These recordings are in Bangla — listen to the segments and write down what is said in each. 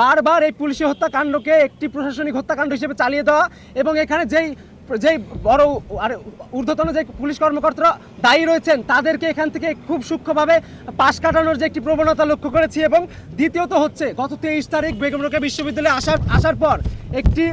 বারবার এই পুলিশি হত্যাকাণ্ডকে একটি প্রশাসনিক হত্যাকাণ্ড হিসেবে চালিয়ে দেওয়া এবং এখানে যেই যেই বড় আর ঊর্ধ্বতন যে পুলিশ কর্মকর্তারা দায়ী রয়েছেন, তাদেরকে এখান থেকে খুব সূক্ষ্মভাবে পাশ কাটানোর যে একটি প্রবণতা লক্ষ্য করেছি এবং দ্বিতীয়ত হচ্ছে, গত তেইশ তারিখ বেগম রোকেয়া বিশ্ববিদ্যালয়ে আসার আসার পর একটি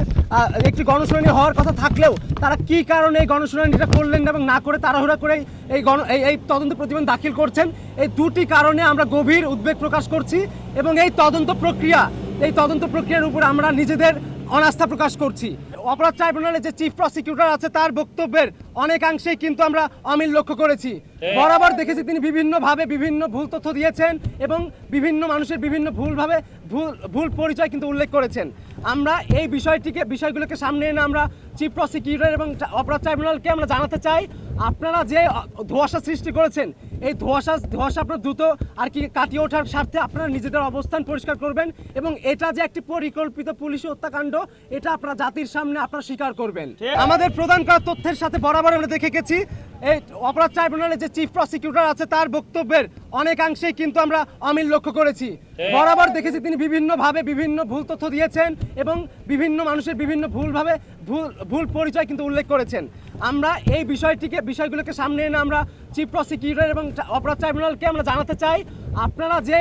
একটি গণশুনানি হওয়ার কথা থাকলেও তারা কি কারণে এই গণশুনানিটা করলেন এবং না করে তাড়াহুড়া করে এই গণ এই তদন্ত প্রতিবেদন দাখিল করছেন, এই দুটি কারণে আমরা গভীর উদ্বেগ প্রকাশ করছি এবং এই তদন্ত প্রক্রিয়া এই তদন্ত প্রক্রিয়ার উপর আমরা নিজেদের অনাস্থা প্রকাশ করছি। অপরাধ ট্রাইব্যুনালে যে চিফ প্রসিকিউটর আছে তার বক্তব্যের অনেকাংশেই কিন্তু আমরা অমিল লক্ষ্য করেছি। বরাবর দেখেছি তিনি বিভিন্নভাবে বিভিন্ন ভুল তথ্য দিয়েছেন এবং বিভিন্ন মানুষের বিভিন্ন ভুলভাবে ভুল ভুল পরিচয় কিন্তু উল্লেখ করেছেন। আমরা এই বিষয়টিকে বিষয়গুলোকে সামনে এনে আমরা চিফ প্রসিকিউটর এবং অপরাধ ট্রাইব্যুনালকে আমরা জানাতে চাই। আপনারা যে ধোয়াশা সৃষ্টি করেছেন এই ধোয়াশা ধোয়াশা আপনার দ্রুত আর কি কাটিয়ে ওঠার স্বার্থে আপনারা নিজেদের অবস্থান পরিষ্কার করবেন এবং এটা যে একটি পরিকল্পিত পুলিশ হত্যাকাণ্ড এটা আপনারা জাতির সামনে আপনারা স্বীকার করবেন। আমাদের প্রদান করা তথ্যের সাথে বরাবর আমরা দেখে গেছি এই অপরাধ ট্রাইব্যুনালে যে চিফ প্রসিকিউটর আছে তার বক্তব্যের অনেকাংশেই কিন্তু আমরা অমিল লক্ষ্য করেছি। বরাবর দেখেছি তিনি বিভিন্নভাবে বিভিন্ন ভুল তথ্য দিয়েছেন এবং বিভিন্ন মানুষের বিভিন্ন ভুলভাবে ভুল ভুল পরিচয় কিন্তু উল্লেখ করেছেন। আমরা এই বিষয়টিকে বিষয়গুলোকে সামনে এনে আমরা চিফ প্রসিকিউটর এবং অপরাধ ট্রাইব্যুনালকে আমরা জানাতে চাই। আপনারা যে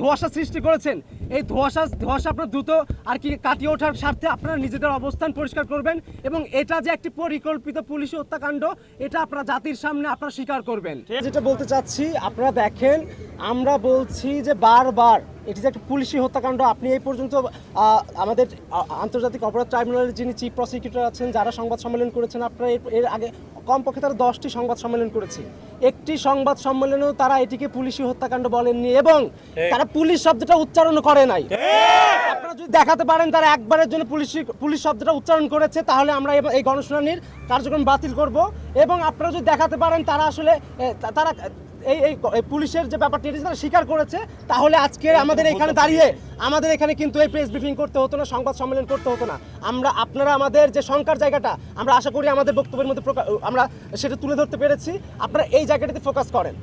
ধোয়াশা সৃষ্টি করেছেন, এই ধোয়াশা ধোয়াশা আপনার দ্রুত আর কি কাটিয়ে ওঠার স্বার্থে আপনারা নিজেদের অবস্থান পরিষ্কার করবেন এবং এটা যে একটি পরিকল্পিত পুলিশ হত্যাকাণ্ড, এটা আপনারা জাতির সামনে আপনারা স্বীকার করবেন। যেটা বলতে চাচ্ছি, আপনারা দেখেন আমরা বলছি যে বারবার এটি যে একটা পুলিশি হত্যাকাণ্ড। আপনি এই পর্যন্ত আমাদের আন্তর্জাতিক অপরাধ ট্রাইব্যুনালের যিনি চিফ প্রসিকিউটর আছেন যারা সংবাদ সম্মেলন করেছেন আপনারা এর- এর আগে কমপক্ষে তারা দশটি সংবাদ সম্মেলন করেছে। একটি সংবাদ সম্মেলনেও তারা এটিকে পুলিশি হত্যাকাণ্ড বলেননি এবং তারা পুলিশ শব্দটা উচ্চারণ করে নাই। আপনারা যদি দেখাতে পারেন তারা একবারের জন্য পুলিশ পুলিশ শব্দটা উচ্চারণ করেছে তাহলে আমরা এই গণশুনানির কার্যক্রম বাতিল করব। এবং আপনারা যদি দেখাতে পারেন তারা আসলে তারা এই এই পুলিশের যে ব্যাপারটি এটি তারা স্বীকার করেছে তাহলে আজকে আমাদের এখানে দাঁড়িয়ে আমাদের এখানে কিন্তু এই প্রেস ব্রিফিং করতে হতো না সংবাদ সম্মেলন করতে হতো না। আমরা আপনারা আমাদের যে শঙ্কার জায়গাটা আমরা আশা করি আমাদের বক্তব্যের মধ্যে আমরা সেটা তুলে ধরতে পেরেছি। আপনারা এই জায়গাটাতে ফোকাস করেন।